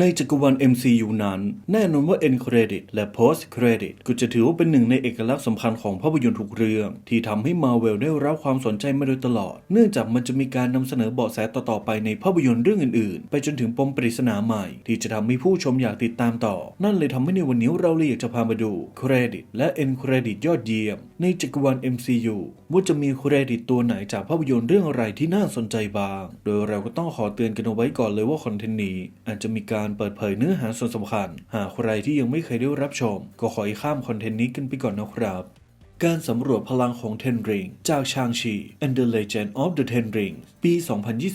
ในจักรวาล MCU นั้น แน่นอนว่า End Credit และ Post Credit ก็จะถือว่าเป็นหนึ่งในเอกลักษณ์สำคัญของภาพยนตร์ทุกเรื่อง ที่ทำให้ Marvel ได้รับความสนใจมาโดยตลอด เนื่องจากมันจะมีการนำเสนอเบาะแสต่อๆไปในภาพยนตร์เรื่องอื่นๆ ไปจนถึงปมปริศนาใหม่ ที่จะทำให้ผู้ชมอยากติดตามต่อ นั่นเลยทำให้ในวันนี้เราเลยอยากจะพามาดู Credit และ End Credit ยอดเยี่ยม ในจักรวาล MCU ว่าจะมีเครดิตตัวไหนจากภาพยนตร์เรื่องอะไรที่น่าสนใจบ้าง โดยเราก็ต้องขอเตือนกันเอาไว้ก่อนเลยว่าคอนเทนต์นี้อาจจะมีการเปิดเผยเนื้อหาส่วนสำคัญ หากใครที่ยังไม่เคยได้รับชม ก็ขอให้ข้ามคอนเทนต์นี้กันไปก่อนนะครับการสำรวจพลังของ Ten Ring จากชางชี and the Legend of the Ten Rings ปี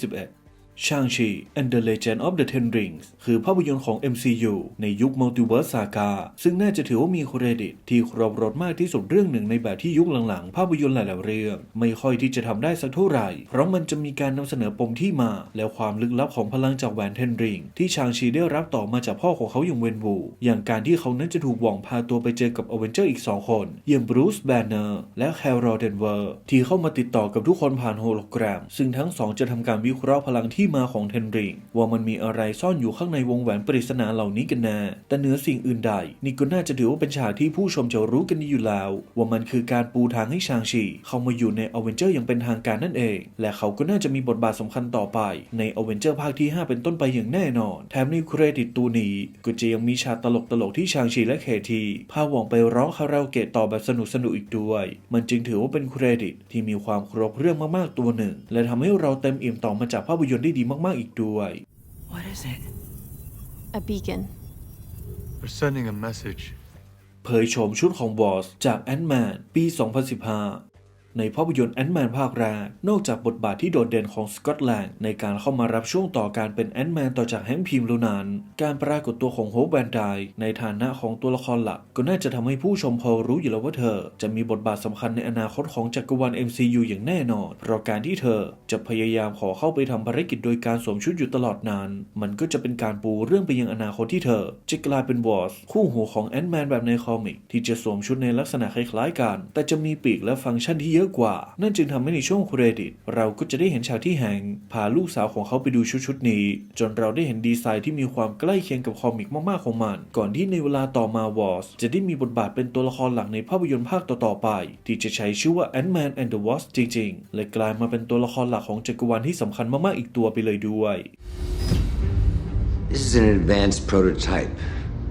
2021 ชางชี and the Legend of the Ten Rings คือภาพยนตร์ของ MCU ในยุค Multiverse Saga ซึ่งน่าจะถือว่ามีเครดิตที่ครบรถมากที่สุดเรื่องหนึ่งในแบบที่ยุคหลังๆ ภาพยนตร์หลายๆเรื่อง ไม่ค่อยที่จะทำได้สักเท่าไหร่ เพราะมันจะมีการนำเสนอปมที่มา และความลึกลับของพลังจากแหวนเทนริงที่ชางชีได้รับต่อมาจากพ่อของเขาอย่างเวนวูอย่างการที่เขานั้นจะถูกหว่องพาตัวไปเจอกับอเวนเจอร์อีก 2 คนอย่างบรูซแบนเนอร์และแคลรอเดนเวอร์ที่เข้ามาติดต่อกับทุกคนผ่านโฮโลแกรม ซึ่งทั้งสองจะทำการวิเคราะห์พลังที่มาของเทนริงว่ามันมีอะไรซ่อนอยู่ข้างในวงแหวนปริศนาเหล่านี้กันแน่แต่เหนือสิ่งอื่นใดนี่ก็น่าจะถือว่าเป็นฉากที่ผู้ชมจะรู้กันดีอยู่แล้ว ว่ามันคือการปูทางให้ชางชีเข้ามาอยู่ในอเวนเจอร์อย่างเป็นทางการนั่นเอง และเขาก็น่าจะมีบทบาทสำคัญต่อไป ในอเวนเจอร์ภาคที่ 5 เป็นต้นไปอย่างแน่นอน แถมในเครดิตตัวนี้ก็จะยังมีฉากตลกๆที่ชางชีและเคทีพาหวองไปร้องคาราโอเกะต่อแบบสนุกๆอีกด้วย มันจึงถือว่าเป็นเครดิตที่มีความครบเรื่องมากๆตัวหนึ่ง และทำให้เราเต็มอิ่มต่อมาจากภาพยนตร์ได้ดีมาก ๆ อีกด้วย What is it? A beacon. They're sending a message. เผยโฉมชุดของบอส จากแอนด์แมนปี 2015 ในภาพยนตร์แอนด์แมนภาคแรก นอกจากบทบาทที่โดดเด่นของสกอตแลนด์ในการเข้ามารับช่วงต่อการเป็นแอนด์แมนต่อจากแฮงค์พิมแล้วนั้น การปรากฏตัวของโฮปแวนไดในฐานะของตัวละครหลัก ก็น่าจะทำให้ผู้ชมพอรู้อยู่แล้วว่าเธอ จะมีบทบาทสำคัญในอนาคตของจักรวาล MCU อย่างแน่นอน เพราะการที่เธอจะพยายามขอเข้าไปทำภารกิจโดยการสวมชุดอยู่ตลอดนาน มันก็จะเป็นการปูเรื่องไปยังอนาคตที่เธอจะกลายเป็นวอสคู่หูของแอนด์แมนแบบในคอมิกที่จะสวมชุดในลักษณะคล้ายๆกัน แต่จะมีปีกและฟังก์ชันที่เยอะกว่า นั่นจึงทำให้ในช่วงเครดิต เราก็จะได้เห็นฉากที่แฮงพาลูกสาวของเขาไปดูชุดชุดนี้ จนเราได้เห็นดีไซน์ที่มีความใกล้เคียงกับคอมิกมากๆของมัน ก่อนที่ในเวลาต่อมาวอสจะได้มีบทบาทเป็นตัวละครหลักในภาพยนตร์ภาคต่อๆไป ที่จะใช้ชื่อว่า Ant-Man and the Wasp จริงๆ และกลายมาเป็นตัวละครหลักของจักรวาลที่สำคัญมากๆอีกตัวไปเลยด้วย This is an advanced prototype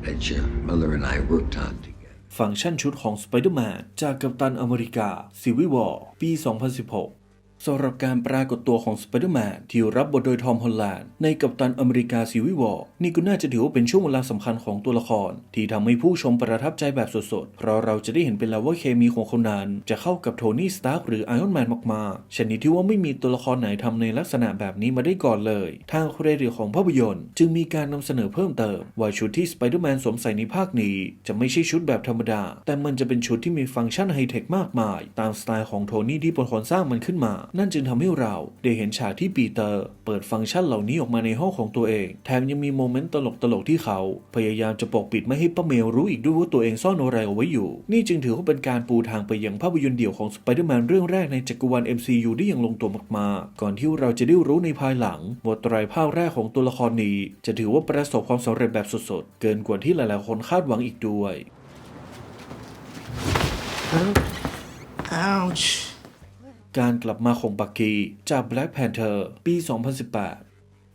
that your mother and I worked on. ฟังก์ชันชุดของสไปเดอร์แมนจากกัปตันอเมริกาซีวิวอร์ปี 2016 สำหรับการปรากฏตัวของ Spider-Man ที่รับบทโดยทอมฮอลแลนด์ในกัปตันอเมริกา Civil War นี่ก็น่าจะถือว่าเป็นช่วงเวลาสำคัญของตัวละคร ที่ทำให้ผู้ชมประทับใจแบบสดๆ เพราะเราจะได้เห็นเป็นแล้วว่าเคมีของคนนั้น จะเข้ากับโทนี่สตาร์กหรือไอออนแมนมากๆ ชนิดที่ว่าไม่มีตัวละครไหนทำในลักษณะแบบนี้มาได้ก่อนเลย ทางเครดิตของภาพยนตร์ จึงมีการนำเสนอเพิ่มเติม ว่าชุดที่ Spider-Man สวมใส่ในภาคนี้ จะไม่ใช่ชุดแบบธรรมดา แต่มันจะเป็นชุดที่มีฟังก์ชันไฮเทคมากมาย ตามสไตล์ของโทนี่ที่เป็นคนสร้างมันขึ้นมานั่นจึงทำให้เราได้เห็นฉากที่ปีเตอร์เปิดฟังก์ชันเหล่านี้ออกมาในห้องของตัวเอง แถมยังมีโมเมนต์ตลกๆที่เขา พยายามจะปกปิดไม่ให้ป้าเมลรู้อีกด้วยว่าตัวเองซ่อนอะไรเอาไว้อยู่ นี่จึงถือว่าเป็นการปูทางไปยังภาพยนตร์เดี่ยวของสไปเดอร์แมนเรื่องแรกในจักรวาล MCU ได้อย่างลงตัวมากๆ ก่อนที่เราจะได้รู้ในภายหลังว่าไตรภาคแรกของตัวละครนี้ จะถือว่าประสบความสำเร็จแบบสดๆ เกินกว่าที่หลายๆคนคาดหวังอีกด้วย Ouch. การกลับมาของบักกี้จาก Black Panther ปี 2018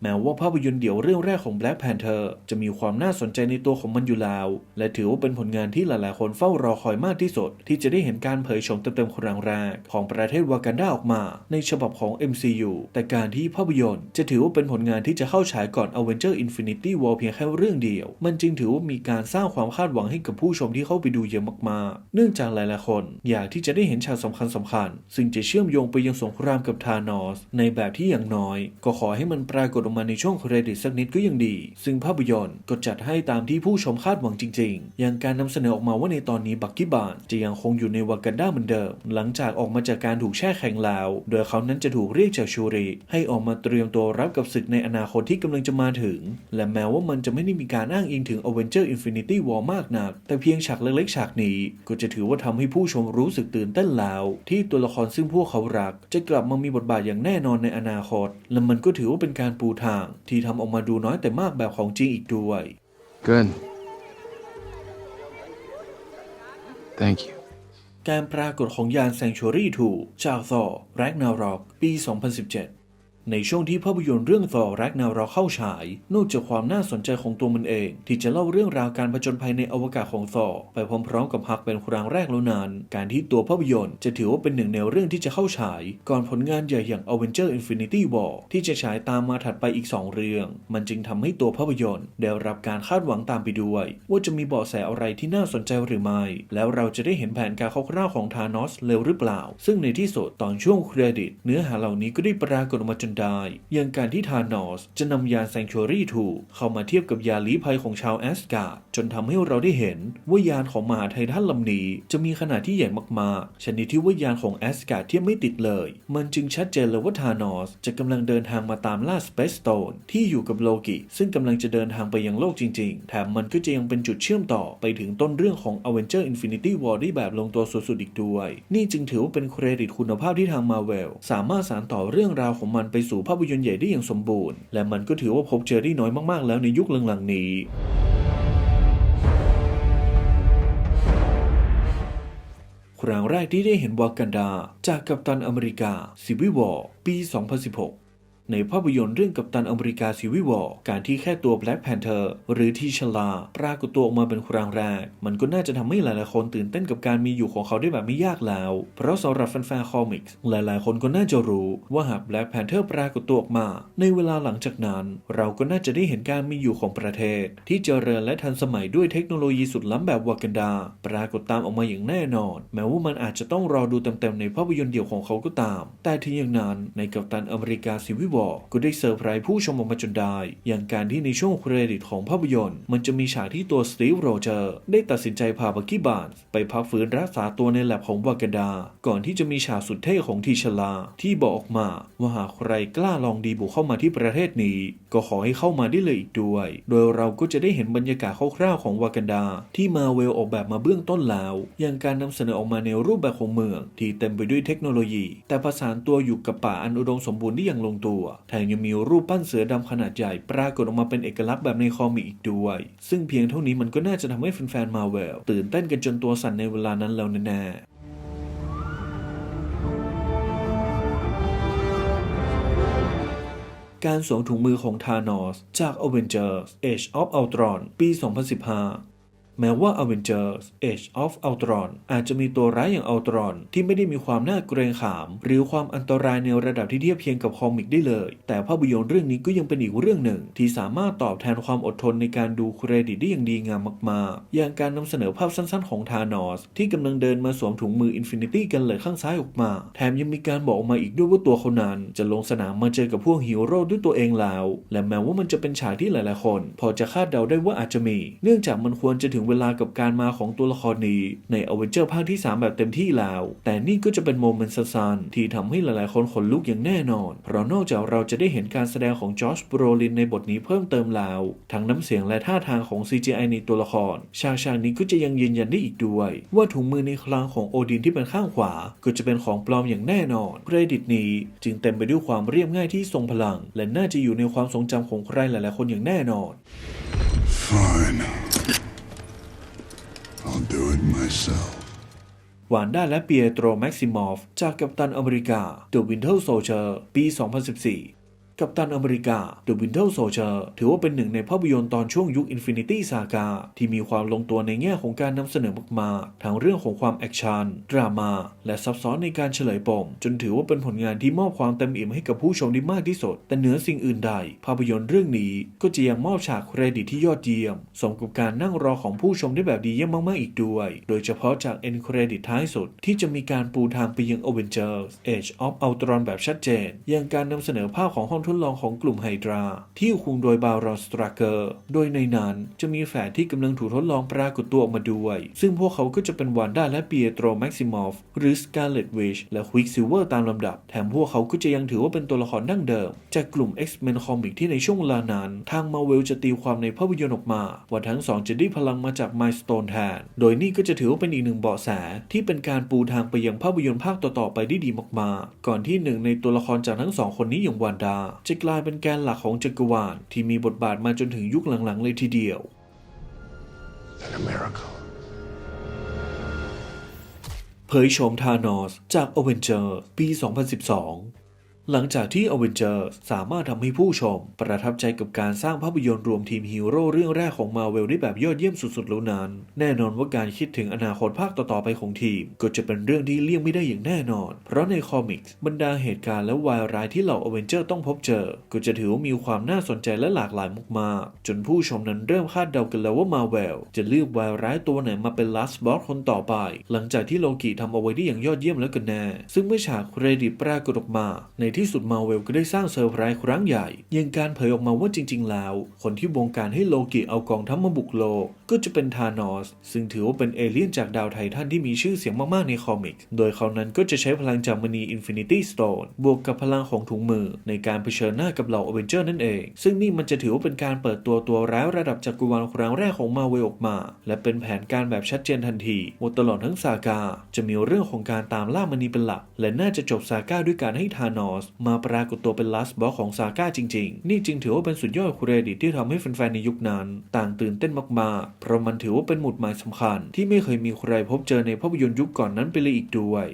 แม้ว่าภาพยนตร์เดี่ยวเรื่องแรกของ Black Panther จะมีความน่าสนใจในตัวของมันอยู่แล้ว และถือว่าเป็นผลงานที่หลายๆ คนเฝ้ารอคอยมากที่สุด ที่จะได้เห็นการเผยโฉมเต็มๆครั้งแรกของประเทศวากันดาออกมา ในฉบับของ MCU แต่การที่ภาพยนตร์จะถือว่าเป็นผลงานที่จะเข้าฉายก่อน Avenger Infinity War เพียงแค่เรื่องเดียว มันจึงถือว่ามีการสร้างความคาดหวังให้กับผู้ชมที่เข้าไปดูเยอะมากๆ เนื่องจากหลายๆ คนอยากที่จะได้เห็นฉากสำคัญสำคัญๆซึ่งจะเชื่อมโยงไปยังสงครามกับธานอสในแบบที่อย่างน้อย ก็ขอให้มันปรากฏออกมาในช่วงเครดิตสักนิดก็ยังดี ซึ่งภาพยนตร์ก็จัดให้ตามที่ผู้ชมคาดหวังจริง ๆ อย่างการนำเสนอออกมาว่าในตอนนี้บักกี้บานจะยังคงอยู่ในวากันดาเหมือนเดิม หลังจากออกมาจากการถูกแช่แข็งแล้ว โดยเขานั้นจะถูกเรียกจากชูริ ให้ออกมาเตรียมตัวรับกับศึกในอนาคตที่กำลังจะมาถึง และแม้ว่ามันจะไม่ได้มีการอ้างอิงถึง Avenger Infinity War มากนัก แต่เพียงฉากเล็กๆฉากนี้ ก็จะถือว่าทำให้ผู้ชมรู้สึกตื่นเต้นแล้ว ที่ตัวละครซึ่งพวกเขารัก จะกลับมามีบทบาทอย่างแน่นอนในอนาคต และมันก็ถือว่าเป็นการปูทางที่ทำออกมาดูน้อยแต่มากแบบของจริงอีกด้วย Good. Thank you. การปรากฏของยาน Sanctuary 2จาก Thor Ragnarok ปี 2017 ในช่วงที่ภาพยนตร์เรื่อง Thor Ragnarok เข้าฉาย นอกจากความน่าสนใจของตัวมันเอง ที่จะเล่าเรื่องราวการผจญภัยในอวกาศของ Thor ไปพร้อมๆ กับฮักเป็นครั้งแรกแล้วนั้นการที่ตัวภาพยนตร์จะถือว่าเป็นหนึ่งในเรื่องที่จะเข้าฉาย ก่อนผลงานใหญ่อย่าง Avenger Infinity War ที่จะฉายตามมาถัดไปอีก 2 เรื่อง มันจึงทำให้ตัวภาพยนตร์ได้รับการคาดหวังตามไปด้วย ว่าจะมีเบาะแสอะไรที่น่าสนใจหรือไม่ แล้วเราจะได้เห็นแผนการคร่าวๆของธานอสเร็วหรือเปล่า ซึ่งในที่สุดตอนช่วงเครดิต เนื้อหาเหล่านี้ก็ได้ปรากฏออกมาจนได้ อย่างการที่ธานอสจะนำยาน Sanctuary 2เข้ามาเทียบกับยานลี้ภัยของชาวแอสการ์ดจนทำให้เราได้เห็นว่ายานของมหาไททันลำนี้จะมีขนาดที่ใหญ่มากๆ ชนิดที่ว่ายานของแอสการ์ดเทียบไม่ติดเลย มันจึงชัดเจนเลยว่าธานอสจะกำลังเดินทางมาตามล่า Space Stone ที่อยู่กับโลกิ ซึ่งกำลังจะเดินทางไปยังโลกจริงๆ แถมมันก็จะยังเป็นจุดเชื่อมต่อไปถึงต้นเรื่องของ Avenger Infinity War ได้แบบลงตัวสุดๆอีกด้วย นี่จึงถือว่าเป็นเครดิตคุณภาพที่ทาง Marvel สามารถสานต่อเรื่องราวของมันไปสู่ภาพยนตร์ใหญ่ได้อย่างสมบูรณ์ และมันก็ถือว่าพบเจอได้น้อยมากๆแล้วในยุคหลังๆนี้ครั้งแรกที่ได้เห็นวากันดา จากกัปตันอเมริกาซิวิวอร์ปี 2016 ในภาพยนตร์เรื่องกัปตันอเมริกาซีวิวอร์การที่แค่ตัว Black Panther หรือทีชลา ปรากฏตัวออกมาเป็นครั้งแรก มันก็น่าจะทำให้หลายๆคนตื่นเต้นกับการมีอยู่ของเขาได้แบบไม่ยากแล้ว เพราะสำหรับแฟนๆคอมิกส์หลายๆ คนก็น่าจะรู้ว่าหาก Black Panther ปรากฏตัวออกมา ในเวลาหลังจากนั้น เราก็น่าจะได้เห็นการมีอยู่ของประเทศ ที่เจริญและทันสมัยด้วยเทคโนโลยีสุดล้ำแบบวากันดา ปรากฏตามออกมาอย่างแน่นอน แม้ว่ามันอาจจะต้องรอดูเต็มๆในภาพยนตร์เดี่ยวของเขาก็ตาม แต่ถึงอย่างนั้นในกัปตันอเมริกาซีวิวอร์ก็ได้เซอร์ไพรส์ผู้ชมออกมาจนได้ อย่างการที่ในช่วงเครดิตของภาพยนตร์ มันจะมีฉากที่ตัวสตีฟโรเจอร์ได้ตัดสินใจพาบักกี้บาร์นส์ไปพักฟื้นรักษาตัวในแลบของวากันดา ก่อนที่จะมีฉากสุดเท่ของทีชลา ที่บอกออกมาว่าหากใครกล้าลองดีบุกเข้ามาที่ประเทศนี้ ก็ขอให้เข้ามาได้เลยอีกด้วย โดยเราก็จะได้เห็นบรรยากาศคร่าวๆของวากันดา ที่มาเวลออกแบบมาเบื้องต้นแล้ว อย่างการนำเสนอออกมาในรูปแบบของเมือง ที่เต็มไปด้วยเทคโนโลยี แต่ผสานตัวอยู่กับป่าอันอุดมสมบูรณ์ได้อย่างลงตัวแถมยังมีรูปปั้นเสือดำขนาดใหญ่ปรากฏออกมาเป็นเอกลักษณ์แบบในคอมิกอีกด้วย ซึ่งเพียงเท่านี้มันก็น่าจะทำให้แฟนๆมาเวลตื่นเต้นกันจนตัวสั่นในเวลานั้นแล้วแน่ๆการสวมถุงมือของธานอส จาก Avengers Age of Ultron ปี 2015 แม้ว่า Avengers Age of Ultron อาจจะมีตัวร้ายอย่าง Ultron ที่ไม่ได้มีความน่าเกรงขาม หรือความอันตรายในระดับที่เทียบเคียงกับคอมิกได้เลย แต่ภาพยนตร์เรื่องนี้ก็ยังเป็นอีกเรื่องหนึ่ง ที่สามารถตอบแทนความอดทนในการดูเครดิตได้อย่างดีงามมากๆ อย่างการนำเสนอภาพสั้นๆของธานอสที่กำลังเดินมาสวมถุงมือ Infinity กันเลยข้างซ้ายออกมา แถมยังมีการบอกออกมาอีกด้วยว่าตัวเขานั้นจะลงสนามมาเจอกับพวกฮีโร่ด้วยตัวเองแล้ว และแม้ว่ามันจะเป็นฉากที่หลายๆคน พอจะคาดเดาได้ว่าอาจจะมี เนื่องจากมันควรจะถึงเวลากับการมาของตัวละครนี้ ในอเวนเจอร์ภาคที่ 3 แบบเต็มที่แล้ว แต่นี่ก็จะเป็นโมเมนต์สั้นๆที่ทำให้หลายๆคนขนลุกอย่างแน่นอน เพราะนอกจากเราจะได้เห็นการแสดงของจอร์จบรลินในบทนี้เพิ่มเติมแล้ว ทั้งน้ำเสียงและท่าทางของ CGI ในตัวละคร ฉากฉากนี้ก็จะยังยืนยันได้อีกด้วย ว่าถุงมือในคลังของโอดินที่เป็นข้างขวา ก็จะเป็นของปลอมอย่างแน่นอนเครดิตนี้ จึงเต็มไปด้วยความเรียบง่ายที่ทรงพลัง และน่าจะอยู่ในความทรงจำของใครหลายๆคนอย่างแน่นอน Fine. Myself. วานด้าและเปียโตรแม็กซิมอฟ จากกัปตันอเมริกา The Winter Soldier ปี 2014 กัปตันอเมริกา The Winter Soldier ถือว่าเป็นหนึ่งในภาพยนตร์ตอนช่วงยุค Infinity Saga ที่มีความลงตัวในแง่ของการนำเสนอมากๆทั้งเรื่องของความแอคชั่นดราม่าและซับซ้อนในการเฉลยปม จนถือว่าเป็นผลงานที่มอบความเต็มอิ่มให้กับผู้ชมได้มากที่สุด แต่เหนือสิ่งอื่นใด ภาพยนตร์เรื่องนี้ก็จะยังมอบฉากเครดิตที่ยอดเยี่ยมสมกับการนั่งรอของผู้ชมได้แบบดีเยี่ยมมากๆอีกด้วย โดยเฉพาะจาก end credit ท้ายสุด ที่จะมีการปูทางไปยัง Avengers Age of Ultron แบบชัดเจนอย่างการนำเสนอภาพของห้องทดลองของกลุ่มไฮดรา ที่คุมโดยบารอนสตราเกอร์ โดยในนั้นจะมีแฝดที่กำลังถูกทดลองปรากฏตัวออกมาด้วย ซึ่งพวกเขาก็จะเป็นวานด้าและเปียโตรแม็กซิมอฟหรือสกาเลตวิชและควิกซิลเวอร์ตามลำดับ แถมพวกเขาก็จะยังถือว่าเป็นตัวละครดั้งเดิม จากกลุ่ม X-Men คอมิกที่ในช่วงเวลานั้น ทางมาเวลจะตีความในภาพยนตร์ออกมา ว่าทั้งสองจะได้พลังมาจากไมสโตนแทน โดยนี่ก็จะถือว่าเป็นอีกหนึ่งเบาะแสที่เป็นการปูทางไปยังภาพยนตร์ภาคต่อๆไปได้ดีมากๆ ก่อนที่หนึ่งในตัวละครจากทั้งสองคนนี้อย่างวานดาจะกลายเป็นแกนหลักของจักรวาลที่มีบทบาทมาจนถึงยุคหลังๆ เลยทีเดียว And a miracle. เผยโฉมธานอสจาก a v e n g e r ปี 2012 หลังจากที่ a v e n g e r สามารถทำให้ผู้ชม ประทับใจกับการสร้างภาพยนตร์รวมทีมฮีโร่เรื่องแรกของ Marvel ได้แบบยอดเยี่ยมสุดๆแล้วนั้น แน่นอนว่าการคิดถึงอนาคตภาคต่อๆไปของทีม ก็จะเป็นเรื่องที่เลี่ยงไม่ได้อย่างแน่นอน เพราะในคอมิกส์บรรดาเหตุการณ์และวายร้ายที่เหล่า a v e n g e r ต้องพบเจอ ก็จะถือว่ามีความน่าสนใจและหลากหลายมากๆจนผู้ชมนั้นเริ่มคาดเดากันแล้วว่า Marvel จะเลือกวายร้ายตัวไหนมาเป็น Last Boss คนต่อไป หลังจากที่โลกิทำเอาไว้ได้อย่างยอดเยี่ยมแล้วกันแน่ ซึ่งเมื่อฉากเครดิตปรากฏออกมาในที่สุด Marvel ก็ได้สร้างเซอร์ไพรส์ครั้งใหญ่ ยังการเผยออกมาว่าจริง ๆ แล้ว คนที่บงการให้โลกิเอากองทัพมาบุกโลก ก็จะเป็นธานอส ซึ่งถือว่าเป็นเอเลี่ยนจากดาวไททันที่มีชื่อเสียงมาก ๆ ในคอมิก โดยเขานั้นก็จะใช้พลังจากมณี Infinity Stone บวกกับพลังของถุงมือ ในการเผชิญหน้ากับเหล่าอเวนเจอร์นั่นเอง ซึ่งนี่มันจะถือว่าเป็นการเปิดตัวตัวร้ายระดับจักรวาลครั้งแรกของมาเวลออกมา และเป็นแผนการแบบชัดเจนทันทีว่าตลอดทั้งซากา จะมีเรื่องของการตามล่ามณีเป็นหลัก และน่าจะจบซากาด้วยการให้ธานอสมาปรากฏตัวเป็นลัสบอสของซาก้าจริง ๆ นี่จึงถือว่าเป็นสุดยอดเครดิตที่ทำให้แฟนๆในยุคนั้น ต่างตื่นเต้นมากๆ เพราะมันถือว่าเป็นหมุดหมายสำคัญ ที่ไม่เคยมีใครพบเจอในภาพยนตร์ยุคก่อนนั้นไปเลยอีกด้วย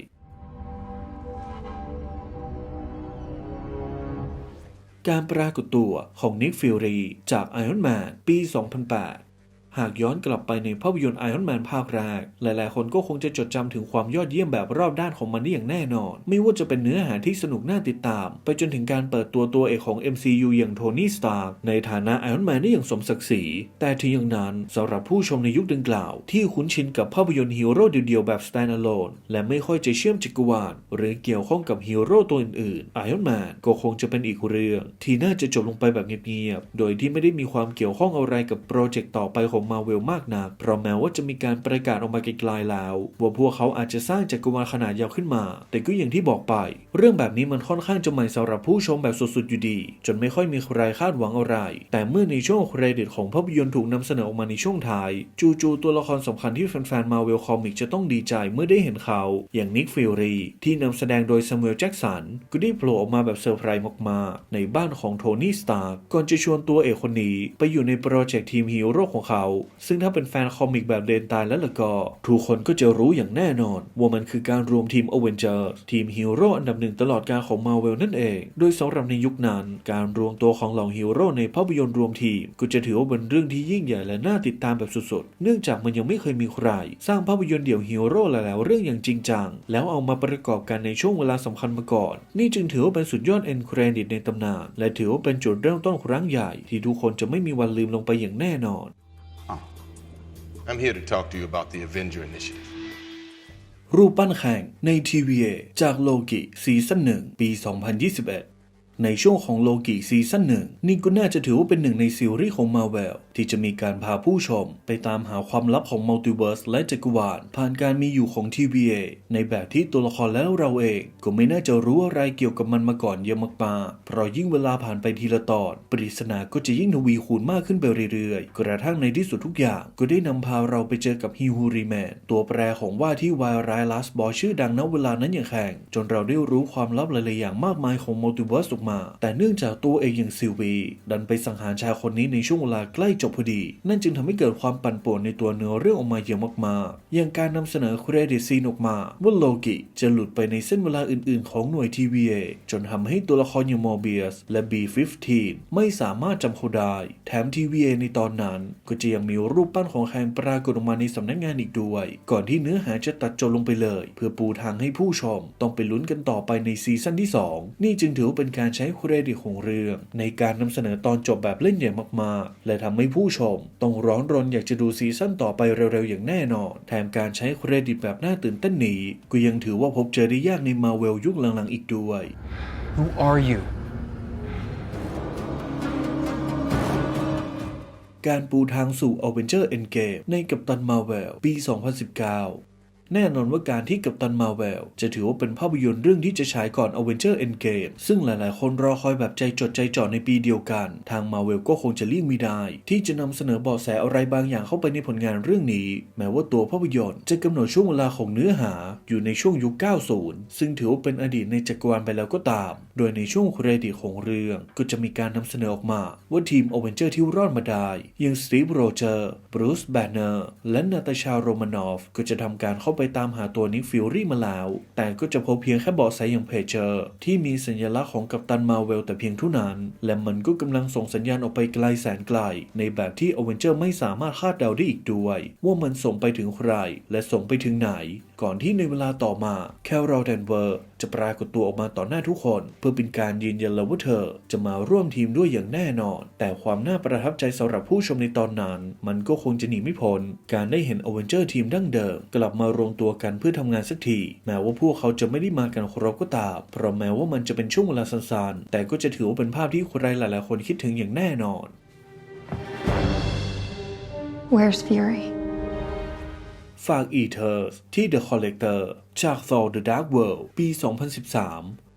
การปรากฏตัวของนิกฟิลรีจาก Iron Man ปี 2008 หากย้อนกลับไปในภาพยนตร์ Iron Man ภาคแรก หลายๆ คนก็คงจะจดจำถึงความยอดเยี่ยมแบบรอบด้านของมันได้อย่างแน่นอน ไม่ว่าจะเป็นเนื้อหาที่สนุกน่าติดตาม ไปจนถึงการเปิดตัวตัวเอกของ MCU อย่างโทนี่สตาร์ในฐานะ Iron Man ได้อย่างสมศักดิ์ศรี แต่ถึงอย่างนั้นสำหรับผู้ชมในยุคดังกล่าว ที่คุ้นชินกับภาพยนตร์ฮีโร่เดียวๆแบบ standalone และไม่ค่อยจะเชื่อมจักรวาลหรือเกี่ยวข้องกับฮีโร่ตัวอื่นๆ Iron Man ก็คงจะเป็นอีกเรื่อง ที่น่าจะจบลงไปแบบเงียบๆโดยที่ไม่ได้มีความเกี่ยวข้องอะไรกับโปรเจกต์ต่อไปของ Marvel มากนัก เพราะแม้ว่าจะมีการประกาศออกมาไกลๆแล้ว ว่าพวกเขาอาจจะสร้างจักรวาลขนาดยาวขึ้นมา แต่ก็อย่างที่บอกไป เรื่องแบบนี้มันค่อนข้างจะใหม่สำหรับผู้ชมแบบสุดๆอยู่ดี จนไม่ค่อยมีใครคาดหวังอะไร แต่เมื่อในช่วงเครดิตของภาพยนตร์ถูกนำเสนอออกมาในช่วงท้าย จู่ๆตัวละครสำคัญที่แฟนๆมาเวลคอมิกจะต้องดีใจเมื่อได้เห็นเขา อย่างนิกฟิลรีที่นำแสดงโดยซามูเอลแจ็กสันก็ได้โผล่ออกมาแบบเซอร์ไพรส์มากๆในบ้านของโทนี่สตาร์ก่อนจะชวนตัวเอกคนนี้ไปอยู่ในโปรเจกต์ทีมฮีโร่ของเขาซึ่งถ้าเป็นแฟนคอมิกแบบเดนตายแล้วล่ะก็ ทุกคนก็จะรู้อย่างแน่นอน ว่ามันคือการรวมทีมอเวนเจอร์ทีมฮีโร่อันดับหนึ่งตลอดการของมาเวลนั่นเอง โดยสำหรับในยุคนั้น การรวมตัวของเหล่าฮีโร่ในภาพยนตร์รวมทีม ก็จะถือว่าเป็นเรื่องที่ยิ่งใหญ่และน่าติดตามแบบสุดๆ เนื่องจากมันยังไม่เคยมีใคร สร้างภาพยนตร์เดี่ยวฮีโร่หลายๆเรื่องอย่างจริงจังแล้วเอามาประกอบกันในช่วงเวลาสำคัญมาก่อน นี่จึงถือว่าเป็นสุดยอดเอ็นเครดิตในตำนานและถือว่าเป็นจุดเริ่มต้นครั้งใหญ่ที่ทุกคนจะไม่มีวันลืมลงไปอย่างแน่นอน I'm here to talk to you about the Avenger Initiative. รูปปั้นแข่งใน TVA จากโลกิซีซั่นหนึ่งปี 2021 ในช่วงของโลกิซีซั่นหนึ่งนี่ก็น่าจะถือว่าเป็นหนึ่งในซีรีส์ของ Marvel ที่จะมีการพาผู้ชม ไปตามหาความลับของมัลติเวิร์สและจักรวาลผ่านการมีอยู่ของ TVA ในแบบที่ตัวละครและเราเอง ก็ไม่น่าจะรู้อะไรเกี่ยวกับมันมาก่อนเยอะมากๆเพราะยิ่งเวลาผ่านไปทีละตอนปริศนาก็จะยิ่งทวีคูณมากขึ้นไปเรื่อยๆ กระทั่งในที่สุดทุกอย่างก็ได้นำพาเราไปเจอกับฮิฮูรีแมนตัวแปรของว่าที่วายร้ายลาสบอชื่อดังณเวลานั้นอย่างแข่งจนเราได้รู้ความลับหลายๆอย่างมากมายของมัลติเวิร์สออกมาแต่เนื่องจากตัวเองอย่างซิลวีดันไปสังหารชายคนนี้ในช่วงเวลาใกล้จบพอดี นั่นจึงทำให้เกิดความปั่นป่วนในตัวเนื้อเรื่องออกมาเยอะมากๆ อย่างการนำเสนอเครดิตซีนออกมาว่าโลกิจะหลุดไปในเส้นเวลาอื่นๆ ของหน่วย TVA จนทำให้ตัวละครอย่างมอร์เบียสและ B15 ไม่สามารถจำเขาได้ แถม TVA ในตอนนั้น ก็จะยังมีรูปปั้นของแฮงปรากฏออกมาในสำนักงานอีกด้วย ก่อนที่เนื้อหาจะตัดจบลงไปเลย เพื่อปูทางให้ผู้ชม ต้องไปลุ้นกันต่อไปในซีซั่นที่ 2 นี่จึงถือว่าเป็นการใช้เครดิตของเรื่อง ในการนำเสนอตอนจบแบบเล่นใหญ่มากๆ และทำให้ผู้ชม ต้องร้อนรนอยากจะดูซีซั่นต่อไปเร็วๆ อย่างแน่นอน แถมการใช้เครดิตแบบน่าตื่นเต้นนี้ก็ยังถือว่าพบเจอได้ยากในมาเวลยุคหลังๆอีกด้วย Who are you? การปูทางสู่ Avenger Endgame ในกัปตันมาเวลปี 2019 แน่นอนว่าการที่กัปตันมาเวลจะถือว่าเป็นภาพยนตร์เรื่องที่จะฉายก่อน Avenger Endgame ซึ่งหลายๆ คนรอคอยแบบใจจดใจจ่อในปีเดียวกัน ทางมาเวลก็คงจะเลี่ยงไม่ได้ ที่จะนำเสนอเบาะแสอะไรบางอย่างเข้าไปในผลงานเรื่องนี้ แม้ว่าตัวภาพยนตร์จะกำหนดช่วงเวลาของเนื้อหาอยู่ในช่วงยุค 90 ซึ่งถือว่าเป็นอดีตในจักรวาลไปแล้วก็ตาม โดยในช่วงเครดิตของเรื่องก็จะมีการนำเสนอออกมา ว่าทีมอเวนเจอร์ที่รอดมาได้ย่างสตีฟโรเจอร์บรูซแบนเนอร์และนาตาชาโรมานอฟก็จะทำการเข้าไปไปตามหาตัวนิกฟิลรี่มาแล้ว แต่ก็จะพบเพียงแค่เบาะแสอย่างเพจเจอร์ ที่มีสัญลักษณ์ของกัปตันมาเวลแต่เพียงเท่านั้น และมันก็กำลังส่งสัญญาณออกไปไกลแสนไกล ในแบบที่อเวนเจอร์ไม่สามารถคาดเดาได้อีกด้วย ว่ามันส่งไปถึงใคร และส่งไปถึงไหน ก่อนที่ในเวลาต่อมาแคลรอลแดนเวอร์จะปรากฏตัวออกมาต่อหน้าทุกคน เพื่อเป็นการยืนยันแล้วว่าเธอ จะมาร่วมทีมด้วยอย่างแน่นอน แต่ความน่าประทับใจสำหรับผู้ชมในตอนนั้น มันก็คงจะหนีไม่พ้นการได้เห็นอเวนเจอร์ทีมดั้งเดิม กลับมารวมตัวกันเพื่อทำงานสักที แม้ว่าพวกเขาจะไม่ได้มากันครบก็ตามเพราะแม้ว่ามันจะเป็นช่วงเวลาสั้นๆแต่ก็จะถือว่าเป็นภาพที่ใครหลายๆคนคิดถึงอย่างแน่นอน Where's Fury? ฝาก e t e r s ที่ The Collector จาก Thor The Dark World ปี 2013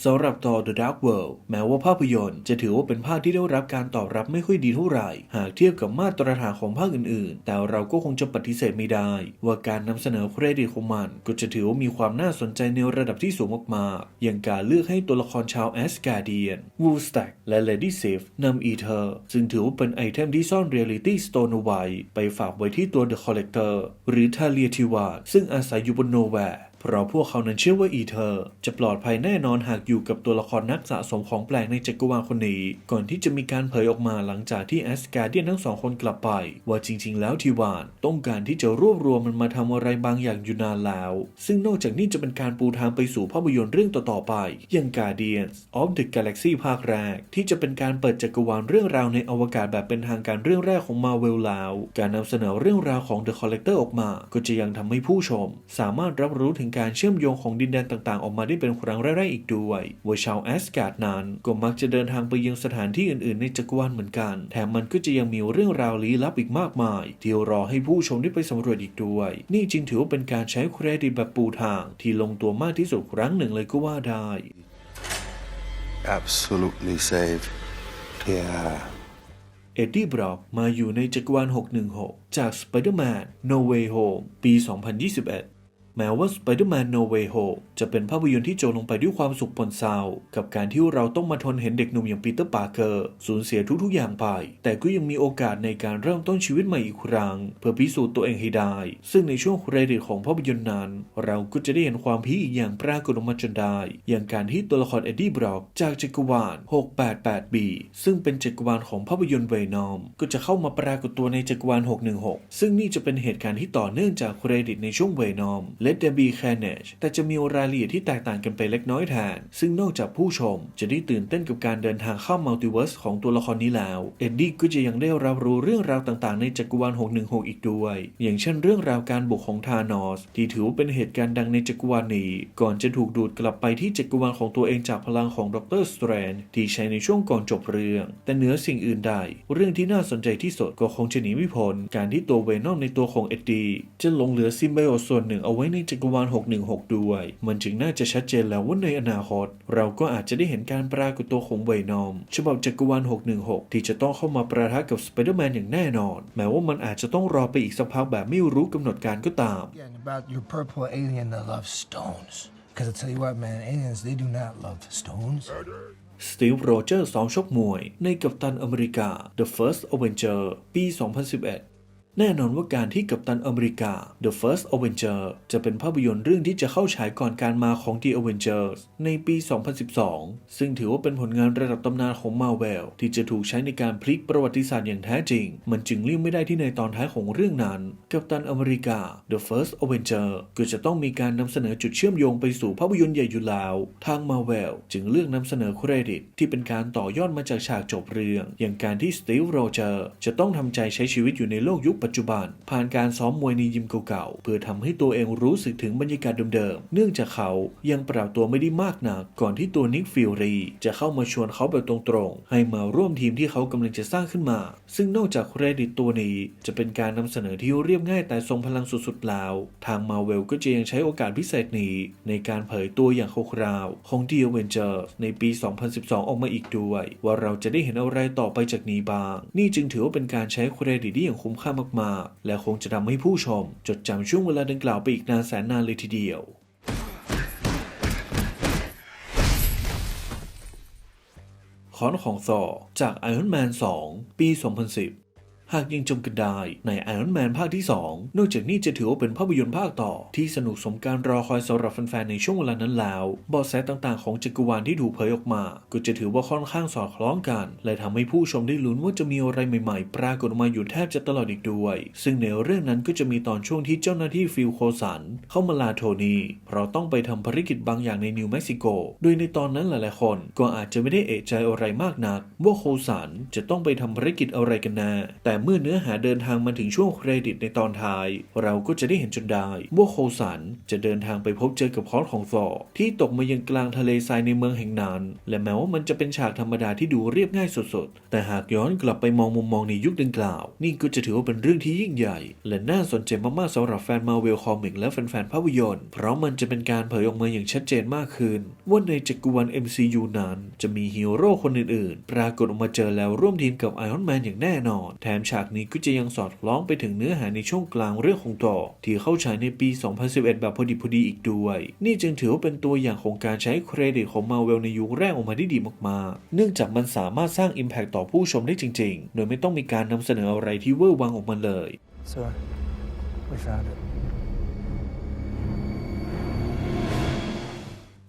สำหรับ Thor The Dark World แม้ว่าภาพยนตร์จะถือว่าเป็นภาคที่ได้รับการตอบรับไม่ค่อยดีเท่าไหร่ หากเทียบกับมาตรฐานของภาคอื่นๆ แต่เราก็คงจะปฏิเสธไม่ได้ ว่าการนำเสนอเครดิตของมัน ก็จะถือว่ามีความน่าสนใจในระดับที่สูงมากๆ อย่างการเลือกให้ตัวละครชาวแอสการ์เดียนวูสแต็กและ Lady Sif นำ e t e r ซึ่งถือว่าเป็นไอเทมที่ซ่อน Reality Stone เอาไว้ไปฝากไว้ที่ตัว The Collector หรือ Talia t i w a ซึ่งอาศัยอยู่บนโนแวร์ เพราะพวกเขานั้นเชื่อว่าอีเธอร์จะปลอดภัยแน่นอนหากอยู่กับตัวละครนักสะสมของแปลกในจักรวาลคนนี้ ก่อนที่จะมีการเผยออกมาหลังจากที่แอสการ์เดียนทั้งสองคนกลับไป ว่าจริง ๆ แล้วทีวานต้องการที่จะรวบรวมมันมาทำอะไรบางอย่างอยู่นานแล้ว ซึ่งนอกจากนี้จะเป็นการปูทางไปสู่ภาพยนตร์เรื่องต่อๆไป อย่าง Guardians of the Galaxy ภาคแรก ที่จะเป็นการเปิดจักรวาลเรื่องราวในอวกาศแบบเป็นทางการเรื่องแรกของ Marvel แล้ว การนำเสนอเรื่องราวของ The Collector ออกมา ก็จะยังทำให้ผู้ชม สามารถรับรู้ถึงการเชื่อมโยงของดินแดนต่างๆ ออกมาได้เป็นครั้งแรกๆอีกด้วยว่าชาวแอสการ์ดนั้นก็มักจะเดินทางไปยังสถานที่อื่น ๆ ในจักรวาลเหมือนกัน แถมมันก็จะยังมีเรื่องราวลี้ลับอีกมากมายที่รอให้ผู้ชมได้ไปสำรวจอีกด้วย นี่จึงถือว่าเป็นการใช้เครดิตแบบปูทาง ที่ลงตัวมากที่สุดครั้งหนึ่งเลยก็ว่าได้ Absolutely saved. Yeah. เอ็ดดี้บรอกมาอยู่ในจักรวาล 616 จาก Spider-Man No Way Home ปี 2021 แม้ว่า Spider-Man No Way Home จะเป็นภาพยนตร์ที่โจลงไปด้วยความสุขปนเศร้ากับการที่เราต้องมาทนเห็นเด็กหนุ่มอย่างปีเตอร์ปาร์เกอร์สูญเสียทุกๆอย่างไป แต่ก็ยังมีโอกาสในการเริ่มต้นชีวิตใหม่อีกครั้ง เพื่อพิสูจน์ตัวเองให้ได้ ซึ่งในช่วงเครดิตของภาพยนตร์นั้น เราก็จะได้เห็นความพีอีกอย่างปรากฏออกมาจนได้ อย่างการที่ตัวละครเอ็ดดี้บรอกจากจักรวาล 688B ซึ่งเป็นจักรวาลของภาพยนตร์เวนอมก็จะเข้ามาปรากฏตัวในจักรวาล 616 ซึ่งนี่จะเป็นเหตุการณ์ที่ต่อเนื่องจากเครดิตในช่วงเวนอม Let There Be Carnage แต่จะมีรายละเอียดที่แตกต่างกันไปเล็กน้อยแทน ซึ่งนอกจากผู้ชมจะได้ตื่นเต้นกับการเดินทางเข้ามัลติเวิร์สของตัวละครนี้แล้ว เอ็ดดี้ก็จะยังได้รับรู้เรื่องราวต่างๆ ในจักรวาล 616 อีกด้วย อย่างเช่นเรื่องราวการบุกของธานอส ที่ถือว่าเป็นเหตุการณ์ดังในจักรวาลนี้ ก่อนจะถูกดูดกลับไปที่จักรวาลของตัวเองจากพลังของดรสเตรนที่ใช้ในช่วงก่อนจบเรื่อง แต่เหนือสิ่งอื่นใด เรื่องที่น่าสนใจที่สุดก็คงจะหนีไม่พ้นการที่ตัวเวนอมในตัวของเอ็ดดี้จะหลงเหลือซิมไบโอส่วนหนึ่งเอาไว้ในจักรวาล 616 ด้วย มันจึงน่าจะชัดเจนแล้วว่าในอนาคต เราก็อาจจะได้เห็นการปรากฏตัวของเวนอมฉบับจักรวาล 616 ที่จะต้องเข้ามาประทะกับสไปเดอร์แมนอย่างแน่นอน แม้ว่ามันอาจจะต้องรอไปอีกสักพักแบบไม่รู้กำหนดการก็ตาม Again, about your purple alien that loves stones. Because I tell you what, man, aliens, they do not love stones. สตีฟโรเจอร์สองชกมวย ในกัปตันอเมริกา The First Avenger ปี 2011 แน่นอนว่าการที่กัปตันอเมริกา The First Avenger จะเป็นภาพยนตร์เรื่องที่จะเข้าฉายก่อนการมาของ The Avengers ในปี 2012 ซึ่งถือว่าเป็นผลงานระดับตำนานของ Marvel ที่จะถูกใช้ในการพลิกประวัติศาสตร์อย่างแท้จริง มันจึงเลี่ยงไม่ได้ที่ในตอนท้ายของเรื่องนั้น กัปตันอเมริกา The First Avenger ก็จะต้องมีการนำเสนอจุดเชื่อมโยงไปสู่ภาพยนตร์ใหญ่อยู่แล้ว ทาง Marvel จึงเลือกนำเสนอเครดิต ที่เป็นการต่อยอดมาจากฉากจบเรื่อง อย่างการที่สตีฟโรเจอร์จะต้องทำใจใช้ชีวิตอยู่ในโลกยุคปัจจุบัน ผ่านการซ้อมมวยในยิมเก่าๆ เพื่อทำให้ตัวเองรู้สึกถึงบรรยากาศเดิมๆ เนื่องจากเขายังปรับตัวไม่ได้มากนัก ก่อนที่ตัวนิกฟิลรีจะเข้ามาชวนเขาแบบตรงๆ ให้มาร่วมทีมที่เขากำลังจะสร้างขึ้นมา ซึ่งนอกจากเครดิตตัวนี้จะเป็นการนำเสนอที่เรียบง่ายแต่ทรงพลังสุดๆแล้ว ทางมาเวลก็จะยังใช้โอกาสพิเศษนี้ในการเผยตัวอย่างคร่าวๆของ The Avengers ในปี 2012 ออกมาอีกด้วย ว่าเราจะได้เห็นอะไรต่อไปจากนี้บ้าง นี่จึงถือว่าเป็นการใช้เครดิตที่อย่างคุ้มค่ามากๆ และคงจะทำให้ผู้ชม จดจำช่วงเวลาดังกล่าวไปอีกนานแสนนานเลยทีเดียวขอนของซอจาก Iron Man 2 ปี 2010 หากยังจำกันได้ใน Iron Man ภาคที่ 2 นอกจากนี้จะถือว่าเป็นภาพยนตร์ภาคต่อ ที่สนุกสมการรอคอยสำหรับแฟนๆในช่วงเวลานั้นแล้วบาะแสต่างๆของจักรวาลที่ถูกเผยออกมา ก็จะถือว่าค่อนข้างสอดคล้องกัน และทำให้ผู้ชมได้ลุ้นว่าจะมีอะไรใหม่ๆ ปรากฏออกมาอยู่แทบจะตลอดอีกด้วย ซึ่งในเรื่องนั้นก็จะมีตอนช่วงที่เจ้าหน้าที่ฟิลโคสันเข้ามาลาโทนีเพราะต้องไปทำภารกิจบางอย่างในนิวเม็กซิโก โดยในตอนนั้นหลายๆ คนก็อาจจะไม่ได้เอะใจอะไรมากนัก ว่าโคสันจะต้องไปทำภารกิจอะไรกันแน่แต่เมื่อเนื้อหาเดินทางมาถึงช่วงเครดิตในตอนท้าย เราก็จะได้เห็นจนได้ว่าโคสันจะเดินทางไปพบเจอกับคอร์สของฟอร์ที่ตกมายังกลางทะเลทรายในเมืองแห่งนั้น และแม้ว่ามันจะเป็นฉากธรรมดาที่ดูเรียบง่ายสดๆ แต่หากย้อนกลับไปมองมุมมองในยุคดังกล่าว นี่ก็จะถือว่าเป็นเรื่องที่ยิ่งใหญ่ และน่าสนใจมากๆสำหรับแฟนมาเวลคอมิกและแฟนๆภาพยนตร์เพราะมันจะเป็นการเผยออกมาอย่างชัดเจนมากขึ้นว่าในจักรวาล MCU นั้น จะมีฮีโร่คนอื่นๆ ปรากฏออกมาเจอแล้วร่วมทีมกับไอออนแมนอย่างแน่นอน แถมฉากนี้ก็จะยังสอดคล้องไปถึงเนื้อหาในช่วงกลางเรื่องของต่อ ที่เข้าฉายในปี 2011 แบบพอดีพอดีอีกด้วย นี่จึงถือว่าเป็นตัวอย่างของการใช้เครดิตของมาเวลในยุคแรกออกมาได้ดีมากๆ เนื่องจากมันสามารถสร้าง Impact ต่อผู้ชมได้จริง ๆ โดยไม่ต้องมีการนำเสนออะไรที่เวอร์วังออกมาเลย Sir, we found it.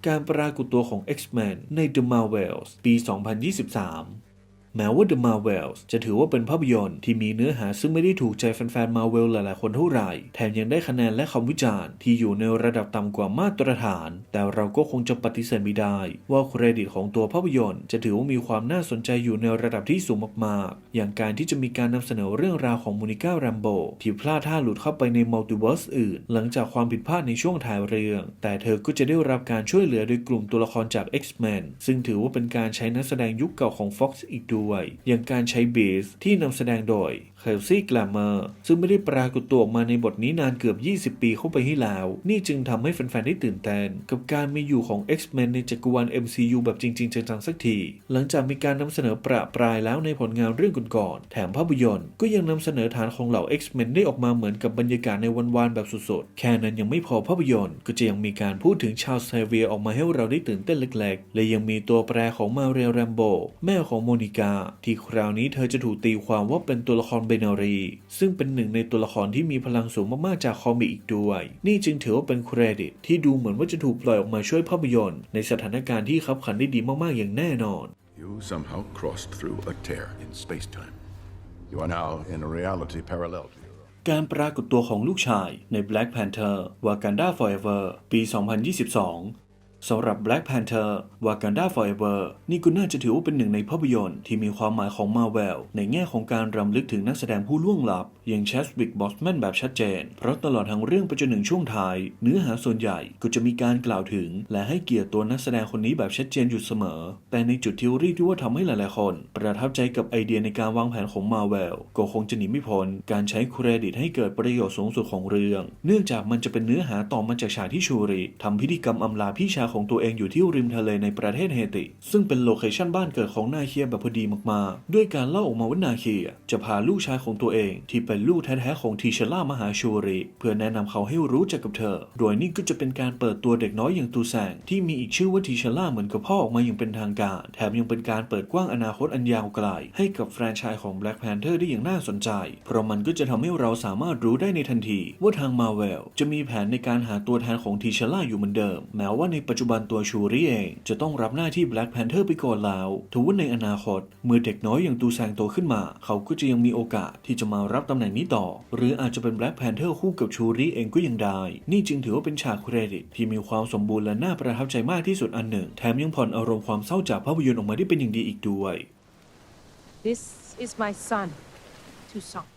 การปรากฏตัวของ X-Men ใน The Marvels ปี 2023 แม้ว่า The Marvels จะถือว่าเป็นภาพยนตร์ที่มีเนื้อหาซึ่งไม่ได้ถูกใจแฟนๆ Marvel หลายๆ คนเท่าไหร่ แถมยังได้คะแนนและคำวิจารณ์ที่อยู่ในระดับต่ำกว่ามาตรฐาน แต่เราก็คงจะปฏิเสธไม่ได้ ว่าเครดิตของตัวภาพยนตร์ จะถือว่ามีความน่าสนใจอยู่ในระดับที่สูงมากๆ อย่างการที่จะมีการนำเสนอเรื่องราวของมูนิก้าแรมโบที่พลาดท่าหลุดเข้าไปในมัลติเวิร์สอื่น หลังจากความผิดพลาดในช่วงถ่ายเรื่อง แต่เธอก็จะได้รับการช่วยเหลือโดยกลุ่มตัวละครจาก X-Men ซึ่งถือว่าเป็นการใช้นักแสดงยุคเก่าของ Fox อีกด้วยอย่างการใช้เบสที่นำแสดงโดย เคลซี่กลมเมอร์ซึ่งไม่ได้ปรากฏตัวออกมาในบทนี้นานเกือบ 20 ปีเข้าไปให้แล้ว นี่จึงทำให้แฟนๆ ได้ตื่นเต้นกับการมีอยู่ของ X-Men ในจักรวาล MCU แบบจริง ๆ จังๆ สักที หลังจากมีการนำเสนอประปรายแล้วในผลงานเรื่องก่อนๆ แถมภาพยนตร์ก็ยังนำเสนอฐานของเหล่า X-Men ได้ออกมาเหมือนกับบรรยากาศในวันวานๆแบบสุดๆ แค่นั้นยังไม่พอภาพยนตร์ ก็จะยังมีการพูดถึงชาวเซเวียออกมาให้เราได้ตื่นเต้นเล็กๆ และยังมีตัวแปรของมาเรียแรมโบแม่ของโมนิกาที่คราวนี้เธอจะถูกตีความว่าเป็นตัวละครเบนารี ซึ่งเป็นหนึ่งในตัวละครที่มีพลังสูงมากๆจากคอมิกอีกด้วย นี่จึงถือว่าเป็นเครดิต ที่ดูเหมือนว่าจะถูกปล่อยออกมาช่วยภาพยนตร์ ในสถานการณ์ที่ขับขันได้ดีมากๆอย่างแน่นอน You somehow crossed through a tear in space time. You are now in a reality parallel to your own. การปรากฏตัวของลูกชายใน Black Panther Wakanda Forever ปี 2022 สำหรับ Black Panther Wakanda Forever นี่ก็น่าจะถือว่าเป็นหนึ่งในภาพยนตร์ที่มีความหมายของ Marvel ในแง่ของการรำลึกถึงนักแสดงผู้ล่วงลับ อย่าง Chadwick Boseman แบบชัดเจน เพราะตลอดทั้งเรื่องไปจนถึงช่วงท้าย เนื้อหาส่วนใหญ่ก็จะมีการกล่าวถึง และให้เกียรติตัวนักแสดงคนนี้แบบชัดเจนอยู่เสมอ แต่ในจุดที่รีที่ว่าทำให้หลายๆคน ประทับใจกับไอเดียในการวางแผนของ Marvel ก็คงจะหนีไม่พ้นการใช้เครดิตให้เกิดประโยชน์สูงสุดของเรื่อง เนื่องจากมันจะเป็นเนื้อหาต่อมาจากฉากที่ชูริทำพิธีกรรมอำลาพี่ชายของตัวเองอยู่ที่ริมทะเลในประเทศเฮติ ซึ่งเป็นโลเคชั่นบ้านเกิดของนาเคียแบบพอดีมากๆ ด้วยการเล่าออกมาว่านาเคีย จะพาลูกชายของตัวเอง ที่เป็นลูกแท้ๆของทีเชล่ามหาชูริ เพื่อแนะนำเขาให้รู้จักกับเธอ โดยนี่ก็จะเป็นการเปิดตัวเด็กน้อยอย่างตูแซงที่มีอีกชื่อว่าทีเชล่าเหมือนกับพ่อออกมาอย่างเป็นทางการ แถมยังเป็นการเปิดกว้างอนาคตอันยาวไกลให้กับแฟรนไชส์ของ Black Panther ได้อย่างน่าสนใจ เพราะมันก็จะทำให้เราสามารถรู้ได้ในทันที ว่าทางมาเวลจะมีแผนในการหาตัวแทนของทีเชล่าอยู่เหมือนเดิม แม้ว่าในปัจจุบันตัวชูริเองจะต้องรับหน้าที่ Black Panther ไปก่อนแล้วทว่าในอนาคต เมื่อเด็กน้อยอย่างตูแซงโตขึ้นมา เขาก็จะยังมีโอกาสที่จะมารับตำแหน่งนี้ต่อ หรืออาจจะเป็น Black Panther คู่กับชูริเองก็ยังได้ นี่จึงถือว่าเป็นฉากเครดิต ที่มีความสมบูรณ์และน่าประทับใจมากที่สุดอันหนึ่ง แถมยังผ่อนอารมณ์ความเศร้าจากภาพยนตร์ออกมาได้เป็นอย่างดีอีกด้วย This is my son, Toussaint.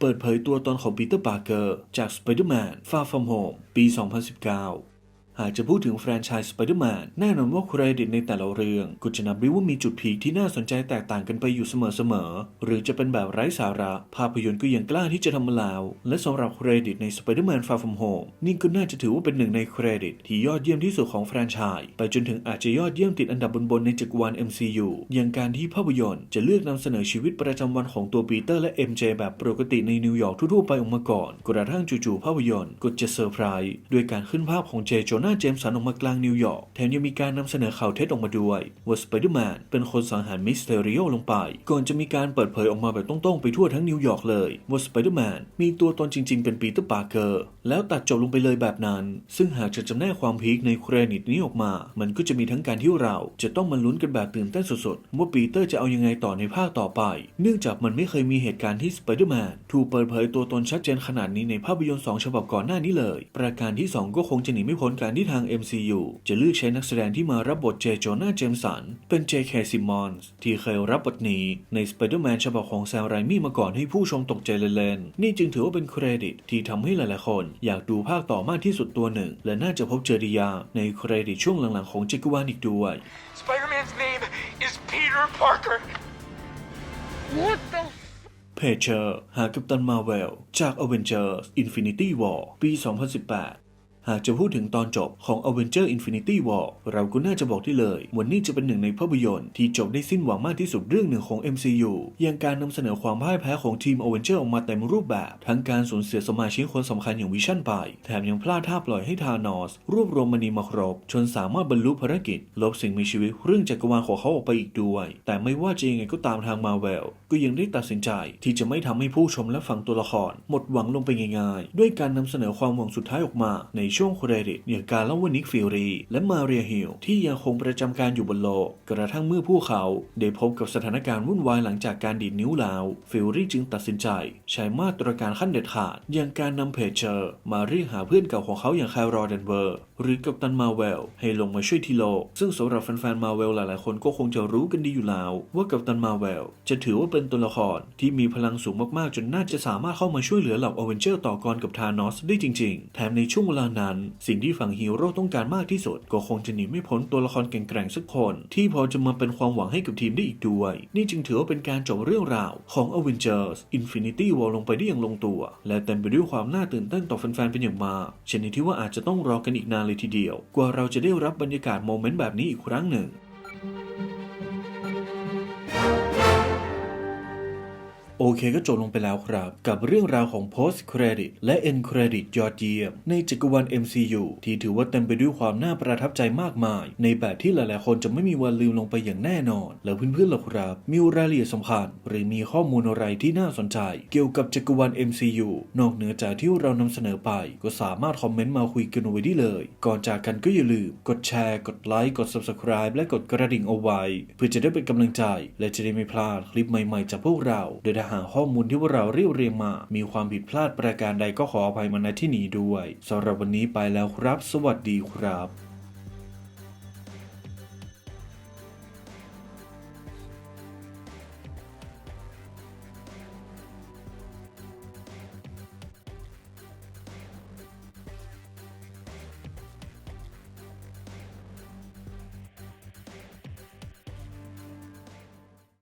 เปิดเผยตัวตนของปีเตอร์ปาร์เกอร์จาก Spider-Man Far From Home ปี 2019 หากจะพูดถึงแฟรนไชส์สไปเดอร์แมนแน่นอนว่าเครดิตในแต่ละเรื่อง ก็จะนับได้ว่ามีจุดพีคที่น่าสนใจแตกต่างกันไปอยู่เสมอๆ หรือจะเป็นแบบไร้สาระ ภาพยนตร์ก็ยังกล้าที่จะทำมาแล้ว และสำหรับเครดิตใน Spider-Man Far From Home นี่ก็น่าจะถือว่าเป็นหนึ่งในเครดิต ที่ยอดเยี่ยมที่สุดของแฟรนไชส์ไปจนถึงอาจจะยอดเยี่ยมติดอันดับบนๆในจักรวาล MCU อย่างการที่ภาพยนตร์จะเลือกนำเสนอชีวิตประจำวันของตัวปีเตอร์และ MJ แบบปกติในนิวยอร์กทั่วๆไปออกมาก่อนกระทั่งจู่ๆภาพยนตร์ก็จะเซอร์ไพรส์ด้วยการขึ้นภาพของเจจนหน้าเจมสันออกมากลางนิวยอร์ก แถมยังมีการนำเสนอข่าวเท็จออกมาด้วย ว่าสไปเดอร์แมนเป็นคนสังหารมิสเตอริโอลงไป ก่อนจะมีการเปิดเผยออกมาแบบตรงๆไปทั่วทั้งนิวยอร์กเลย ว่าสไปเดอร์แมนมีตัวตนจริง ๆ เป็นปีเตอร์ปาร์เกอร์ แล้วตัดจบลงไปเลยแบบนั้น ซึ่งหากจะจำแนกความพีคในเครดิตนี้ออกมา มันก็จะมีทั้งการที่เราจะต้องมาลุ้นกันแบบตื่นเต้นสดๆว่าปีเตอร์จะเอายังไงต่อในภาคต่อไป เนื่องจากมันไม่เคยมีเหตุการณ์ที่สไปเดอร์แมนถูกเปิดเผยตัวตนชัดเจนขนาดนี้ในภาพยนตร์สองฉบับก่อนหน้านี้เลย ประการที่สองก็คงจะหนีไม่พ้นการที่ทาง MCU จะเลือกใช้นักแสดงที่มารับบทเจโจนาเจมสัน เป็น J.K. Simmons ที่เคยรับบทนี้ใน Spider-Man ฉบับของแซมไรมี่มาก่อนให้ผู้ชมตกใจเล่นๆ นี่จึงถือว่าเป็นเครดิตที่ทำให้หลายๆคน อยากดูภาคต่อมากที่สุดตัวหนึ่ง และน่าจะพบเจอไดียากในเครดิตช่วงหลังๆของจักรวาลอีกด้วย Spider Man's name is Peter Parker. What the? เพเชอร์หากัปตันมาเวล จาก Avengers Infinity War ปี 2018 หากจะพูดถึงตอนจบของ Avenger Infinity War เราก็น่าจะบอกได้เลย วันนี้จะเป็นหนึ่งในภาพยนตร์ที่จบได้สิ้นหวังมากที่สุดเรื่องหนึ่งของ MCU อย่างการนำเสนอความพ่ายแพ้ของทีม Avenger ออกมาเต็มรูปแบบ ทั้งการสูญเสียสมาชิกคนสำคัญอย่างวิชั่นไป แถมยังพลาดท่าปล่อยให้ธานอส รวบรวมมณีมาครบ จนสามารถบรรลุภารกิจ ลบสิ่งมีชีวิตเรื่องจักรวาลของเขาออกไปอีกด้วย แต่ไม่ว่าจะยังไงก็ตามทางมาเวลก็ยังได้ตัดสินใจที่จะไม่ทำให้ผู้ชมและฝั่งตัวละคร หมดหวังลงไปง่ายๆ ด้วยการนำเสนอความหวังสุดท้ายออกมาในช่วงเครดิตอย่างการเล่าว่านิกฟิลรี และมาเรียฮิลที่ยังคงประจำการอยู่บนโลก กระทั่งเมื่อพวกเขาได้พบกับสถานการณ์วุ่นวายหลังจากการดีดนิ้วแล้วฟิลรีจึงตัดสินใจ ใช้มาตรการขั้นเด็ดขาด อย่างการนำเพจเชอร์ มาเรียกหาเพื่อนเก่าของเขาอย่างไคลรอเดนเวอร์ หรือกัปตันมาเวลให้ลงมาช่วยทีโลก ซึ่งสำหรับแฟนๆมาเวลหลายๆ คนก็คงจะรู้กันดีอยู่แล้ว ว่ากัปตันมาเวลจะถือว่าเป็นตัวละครที่มีพลังสูงมากๆ จนน่าจะสามารถเข้ามาช่วยเหลือเหล่าอเวนเจอร์ต่อกรกับธานอสได้จริง ๆ แถมในช่วงเวลานั้น สิ่งที่ฝั่งฮีโร่ต้องการมากที่สุด ก็คงจะหนีไม่พ้นตัวละครแกร่งๆสักคน ที่พอจะมาเป็นความหวังให้กับทีมได้อีกด้วย นี่จึงถือว่าเป็นการจบเรื่องราวของ Avengers Infinity War ลงไปได้อย่างลงตัว และเต็มไปด้วยความน่าตื่นเต้นต่อแฟนๆเป็นอย่างมากชนิดที่ว่าอาจจะต้องรอกันอีกนานเลยทีเดียว กว่าเราจะได้รับบรรยากาศโมเมนต์แบบนี้อีกครั้งหนึ่ง โอเคก็จบลงไปแล้วครับ กับเรื่องราวของ post credit และ end credit ยอดเยี่ยม ในจักรวาล MCU ที่ถือว่าเต็มไปด้วยความน่าประทับใจมากมาย ในแบบที่หลายๆ คนจะไม่มีวันลืมลงไปอย่างแน่นอน แล้วเพื่อนๆล่ะครับ มีรายละเอียดสำคัญ หรือมีข้อมูลอะไรที่น่าสนใจ เกี่ยวกับจักรวาล MCU นอกเหนือจากที่เรานำเสนอไป ก็สามารถคอมเมนต์มาคุยกันไว้ได้เลย ก่อนจากกันก็อย่าลืม กดแชร์ กดไลค์ กด subscribe และกดกระดิ่งเอาไว้ เพื่อจะได้เป็นกำลังใจ และจะได้ไม่พลาดคลิปใหม่ ๆ จากพวกเราโดยถ้าหากข้อมูลที่พวกเราเรียบเรียงมา มีความผิดพลาดประการใดก็ขออภัยมาณที่นี้ด้วยสำหรับวันนี้ไปแล้วครับ สวัสดีครับ